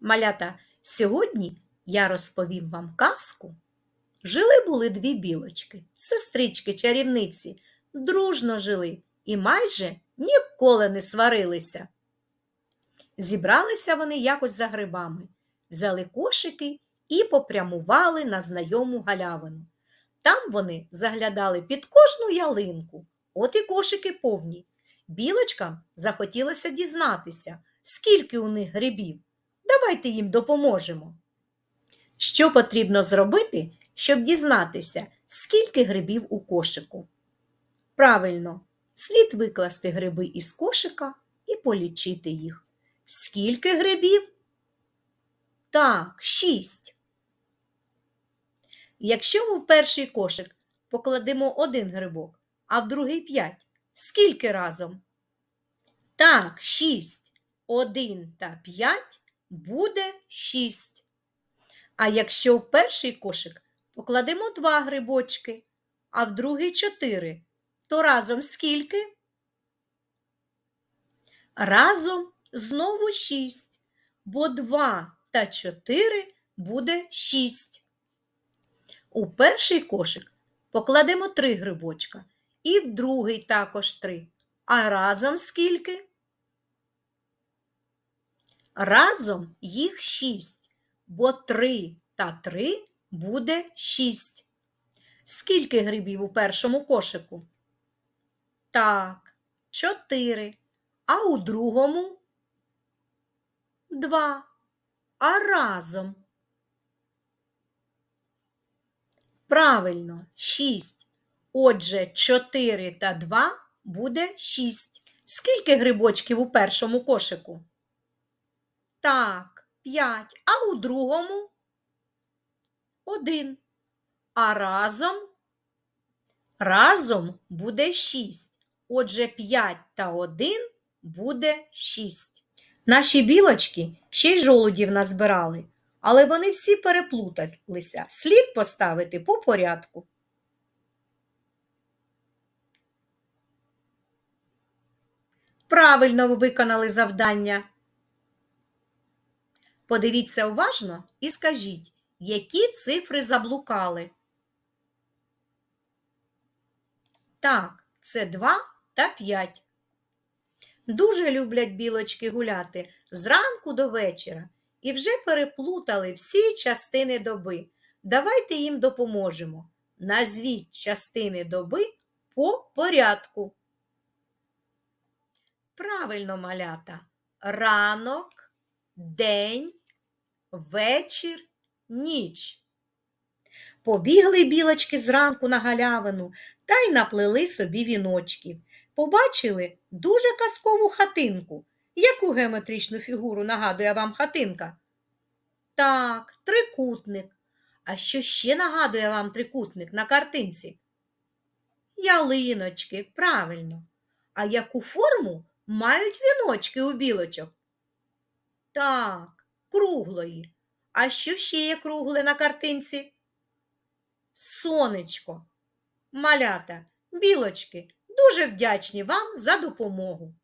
Малята, сьогодні я розповім вам казку. Жили були дві білочки, сестрички чарівниці, дружно жили і майже ніколи не сварилися. Зібралися вони якось за грибами, взяли кошики і попрямували на знайому галявину. Там вони заглядали під кожну ялинку, от і кошики повні. Білочкам захотілося дізнатися, скільки у них грибів. Давайте їм допоможемо. Що потрібно зробити, щоб дізнатися, скільки грибів у кошику? Правильно, слід викласти гриби із кошика і полічити їх. Скільки грибів? Так, шість. Якщо ми в перший кошик покладемо один грибок, а в другий п'ять, скільки разом? Так, шість. Один та п'ять буде шість. А якщо в перший кошик покладемо два грибочки, а в другий чотири, то разом скільки? Разом знову шість, бо два та чотири буде шість. У перший кошик покладемо три грибочка і в другий також три. А разом скільки? Разом їх шість, бо три та три буде шість. Скільки грибів у першому кошику? Так, чотири. А у другому два. А разом. Правильно, шість. Отже, чотири та два буде шість. Скільки грибочків у першому кошику? Так, п'ять. А у другому один. А разом? Разом буде шість. Отже, п'ять та один буде шість. Наші білочки ще й жолудів назбирали, але вони всі переплуталися. Слід поставити по порядку. Правильно ви виконали завдання. Подивіться уважно і скажіть, які цифри заблукали. Так, це 2 та 5. Дуже люблять білочки гуляти зранку до вечора і вже переплутали всі частини доби. Давайте їм допоможемо. Назвіть частини доби по порядку. Правильно, малята. Ранок, день, вечір, ніч. Побігли білочки зранку на галявину та й наплели собі віночків. Побачили дуже казкову хатинку. Яку геометричну фігуру нагадує вам хатинка? Так, трикутник. А що ще нагадує вам трикутник на картинці? Ялиночки, правильно. А яку форму мають віночки у білочок? Так, круглої. А що ще є кругле на картинці? Сонечко. Малята, білочки, дуже вдячні вам за допомогу.